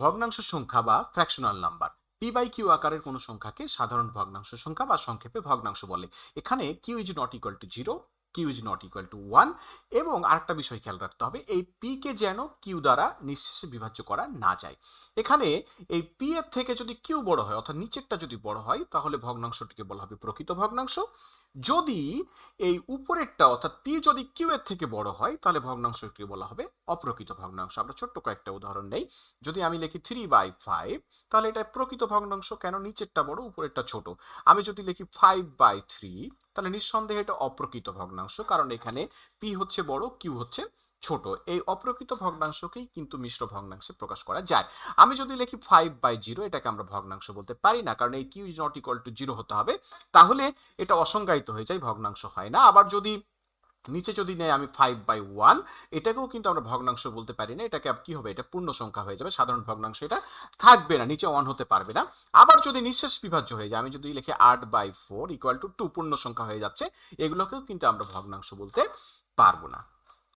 ভগ্নাংশ সংখ্যা বা fractional number P by Q আকারের কোনো সংখ্যাকে সাধারণ ভগ্নাংশ সংখ্যা বা সংক্ষেপে ভগ্নাংশ বলে। এখানে Q is not equal to zero Q is not equal to one এবং আরেকটা বিষয় খেয়াল রাখতে হবে, এই পি কে যেন কিউ দ্বারা নিঃশেষে বিভাজ্য করা না যায়। এখানে এই পি এর থেকে যদি কিউ বড় হয়, অর্থাৎ নিচেরটা যদি বড় হয়, তাহলে ভগ্নাংশটিকে বলা হবে প্রকৃত ভগ্নাংশ। যদি এই উপরেরটা, অর্থাৎ পি যদি কিউ এর থেকে বড় হয়, তাহলে ভগ্নাংশটিকে বলা হবে অপ্রকৃত ভগ্নাংশ। আমরা ছোট্ট কয়েকটা উদাহরণ নেই। যদি আমি লিখি থ্রি বাই ফাইভ তাহলে এটা প্রকৃত ভগ্নাংশ কেন নিচেরটা বড়, উপরেরটা ছোট? আমি যদি লিখি ফাইভ বাই থ্রি তাহলে নিঃসন্দেহে এটা অপ্রকৃত ভগ্নাংশ, কারণ এখানে পি হচ্ছে বড় কিউ হচ্ছে ছোট, এই অপ্রকৃত ভগ্নাংশকেই কিন্তু মিশ্র ভগ্নাংশে প্রকাশ করা যায়। আমি যদি লিখি ফাইভ বাই জিরো এটাকে আমরা ভগ্নাংশ বলতে পারি না, কারণ এই Q is not equal to zero হতে হবে। তাহলে এটা অসংজ্ঞায়িত হয়ে যায়, ভগ্নাংশ হয় না। আবার যদি নিচে যদি নেই, আমি ফাইভ বাই ওয়ান এটাকেও কিন্তু আমরা ভগ্নাংশ বলতে পারি না। এটাকে কি হবে? এটা পূর্ণ সংখ্যা হয়ে যাবে। সাধারণ ভগ্নাংশ এটা থাকবে না, নিচে ওয়ান হতে পারবে না। আবার যদি নিঃশেষ বিভাজ্য হয়ে যায়, আমি যদি লিখি আট by four equal to two পূর্ণ সংখ্যা হয়ে যাচ্ছে, এগুলোকেও কিন্তু আমরা ভগ্নাংশ বলতে পারব না।